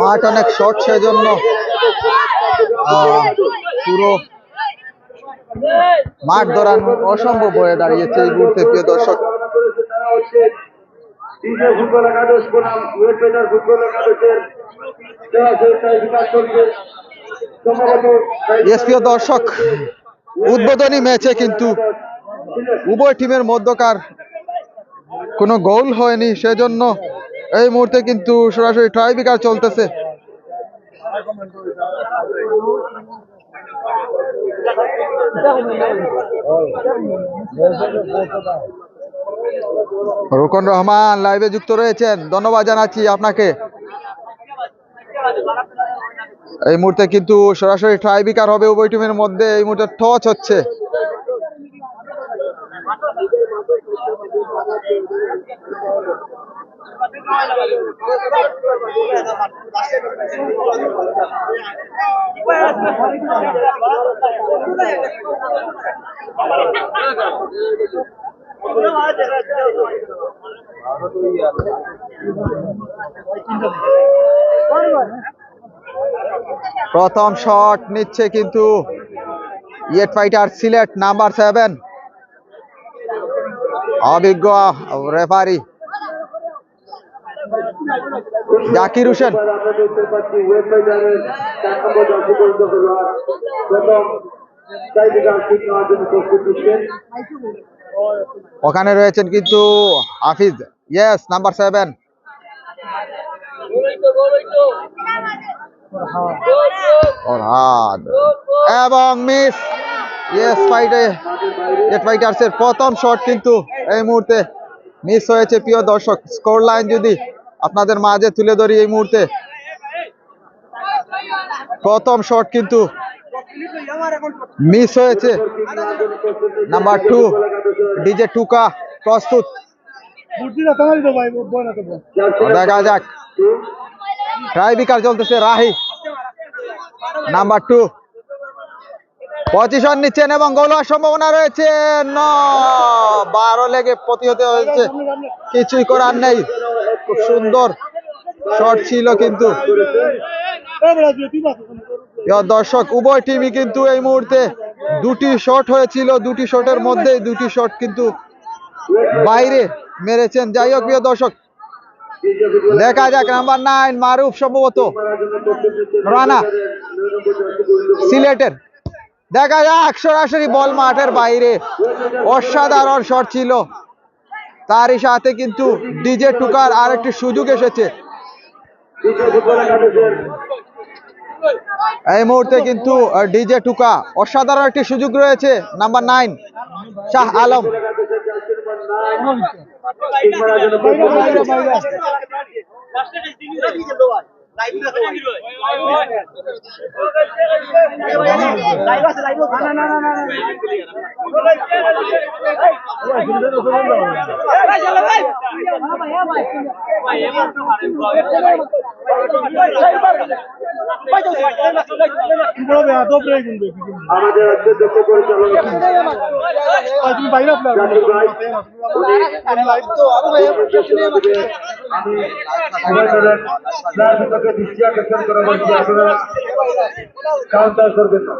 মাঠ অনেক শর্ট সেজন্য পুরো মাঠ দৌড়ানো অসম্ভব হয়ে দাঁড়িয়েছে এই মুহূর্তে প্রিয় দর্শক। ফুটবল একাদশ বনাম ওয়েস্ট বেঙ্গল ফুটবল একাদশের দেওয়া সহযোগিতায় বিকাশ চলছে সম্ভবত এস দর্শক উদ্বোধনী ম্যাচে কিন্তু উভয় টিমের মধ্যকার কোনো গোল হয়নি সেজন্য এই মুহূর্তে কিন্তু সরাসরি ট্রাইবিকার চলতেছে। রুকন রহমান লাইভে যুক্ত রয়েছেন। ধন্যবাদ জানাচ্ছি আপনাকে। এই মুহূর্তে কিন্তু সরাসরি ট্রাইবিকার হবে উভয় টিমের মধ্যে। এই মুহূর্তে টচ হচ্ছে। প্রথম শট নিচ্ছে কিন্তু ইয়েট ফাইটার সিলেট নাম্বার সেভেন। অভিজ্ঞ রেফারি। জাকির হোসেন। প্রথম ওখানে রয়েছেন কিন্তু হাফিজ। ইয়েস নাম্বার সেভেন এবং মিস ইয়েস ফাইটে জেট ফাইটার্সের প্রথম শট কিন্তু এই মুহূর্তে মিস হয়েছে। প্রিয় দর্শক স্কোর লাইন যদি আপনাদের মাঝে তুলে ধরি এই মুহূর্তে। প্রথম শট কিন্তু মিস হয়েছে। নাম্বার টু ডিজে টুকা প্রস্তুত। দেখা যাক। ট্রাইবিকার চলতেছে রাহি। Number two. পজিশন নিচ্ছেন এবং গোল হওয়ার সম্ভাবনা রয়েছে। ন বারো লেগে প্রতিহত হয়েছে। কিছুই করার নেই। খুব সুন্দর শট ছিল কিন্তু। দর্শক উভয় টিমই কিন্তু এই মুহূর্তে দুটি শট হয়েছিল, দুটি শটের মধ্যে দুটি শট কিন্তু বাইরে মেরেছেন। যাই হোক, প্রিয় দর্শক, দেখা যাক নাম্বার নাইন মারুফ সম্ভবত রানা, সিলেটের। দেখা যাক, সরাসরি বল মাঠের বাইরে। অসাধারণ শট ছিল। তারই সাথে কিন্তু ডিজে টুকার আরেকটি সুযোগ এসেছে। এই মুহূর্তে কিন্তু ডিজে টুকা অসাধারণ একটি সুযোগ রয়েছে নাম্বার নাইন শাহ আলম আমাদের অধ্যক্ষ পরিচালক ভাই উনি আমি দুটোকে দৃষ্টি আকর্ষণ করা আপনারা কাউন্টার করবেন না।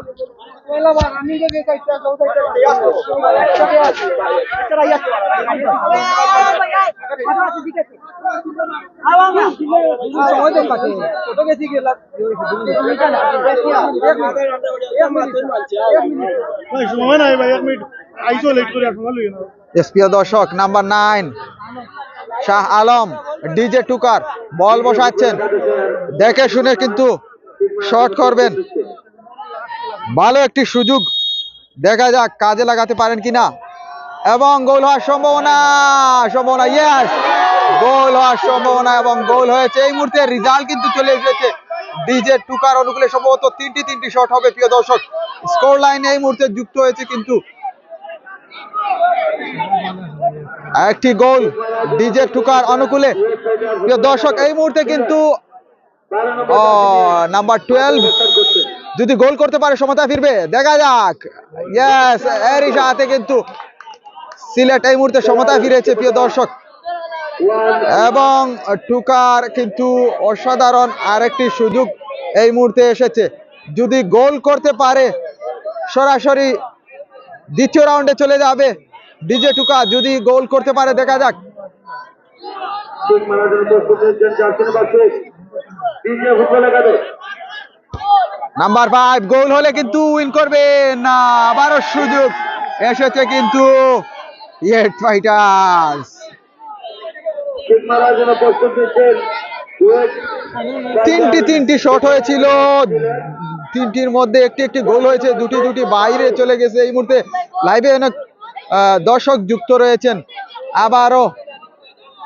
এসপিও দর্শক নাম্বার নাইন শাহ আলম, ডিজে টুকার, বল বসাচ্ছেন। দেখে শুনে কিন্তু শট করবেন। ভালো একটি সুযোগ দেখা যাক কাজে লাগাতে পারেন কিনা। এবং গোল হওয়ার সম্ভাবনা সম্ভাবনা ইয়েস গোল হওয়ার সম্ভাবনা এবং গোল হয়েছে। এই মুহূর্তে রেজাল্ট কিন্তু চলে এসেছে। ডিজে টুকার অনুকূলে সম্ভবত তিনটি তিনটি শট হবে, প্রিয় দর্শক। স্কোর লাইনে এই মুহূর্তে যুক্ত হয়েছে কিন্তু একটি গোল ডিজে টুকার অনুকূলে। প্রিয় দর্শক, এই মুহূর্তে কিন্তু নাম্বার টুয়েলভ যদি গোল করতে পারে, সমতা ফিরবে। দেখা যাক। ইয়েস এরই সাথে কিন্তু সিলেট এই মুহূর্তে সমতা ফিরেছে, প্রিয় দর্শক। এবং টুকার কিন্তু অসাধারণ আরেকটি সুযোগ এই মুহূর্তে এসেছে। যদি গোল করতে পারে, সরাসরি দ্বিতীয় রাউন্ডে চলে যাবে। ডিজে টুকা যদি গোল করতে পারে, দেখা যাক। নাম্বার ফাইভ গোল হলে কিন্তু উইন করবে। না, আবারও সুযোগ এসেছে কিন্তু তিনটি তিনটি শট হয়েছিল। তিনটির মধ্যে একটি একটি গোল হয়েছে। দুটি দুটি বাইরে চলে গেছে। এই মুহূর্তে লাইভে অনেক দর্শক যুক্ত রয়েছেন। আবারও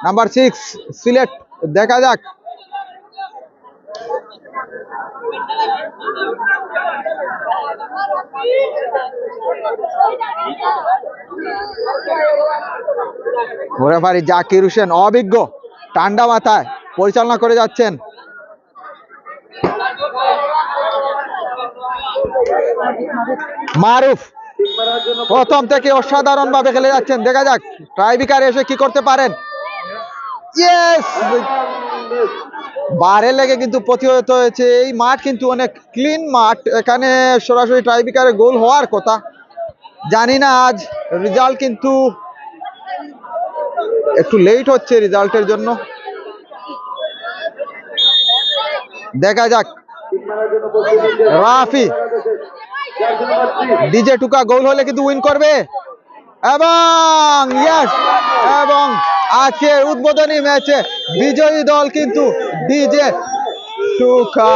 নাম্বার সিক্স, সিলেট। দেখা যাক। রেফারি জাকির হোসেন অভিজ্ঞ ঠান্ডা মাথায় পরিচালনা করে যাচ্ছেন। মারুফ প্রথম থেকে অসাধারণ ভাবে খেলে যাচ্ছেন। দেখা যাক ট্রাইবিকার এসে কি করতে পারেন। বারে লেগে কিন্তু প্রতিহত হয়েছে। এই মাঠ কিন্তু অনেক ক্লিন মাঠ। এখানে সরাসরি ট্রাইবিকারে গোল হওয়ার কথা। জানি না আজ রেজাল্ট কিন্তু একটু লেট হচ্ছে রেজাল্টের জন্য। দেখা যাক। রাফি ডিজে টুকা গোল হলে কিন্তু উইন করবে। এবং ইয়েস এবং আজকের উদ্বোধনী ম্যাচে বিজয়ী দল কিন্তু ডিজে টুকা।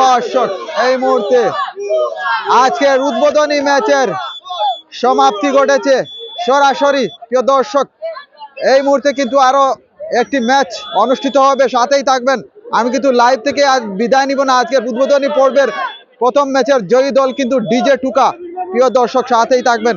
দর্শক, এই মুহূর্তে আজকের উদ্বোধনী ম্যাচের সমাপ্তি ঘটেছে সরাসরি। প্রিয় দর্শক, এই মুহূর্তে কিন্তু আরও একটি ম্যাচ অনুষ্ঠিত হবে, সাথেই থাকবেন। আমি কিন্তু লাইভ থেকে আজ বিদায় নিব না। আজকের উদ্বোধনী পর্বের প্রথম ম্যাচের জয়ী দল কিন্তু ডিজে টুকা। প্রিয় দর্শক সাথেই থাকবেন।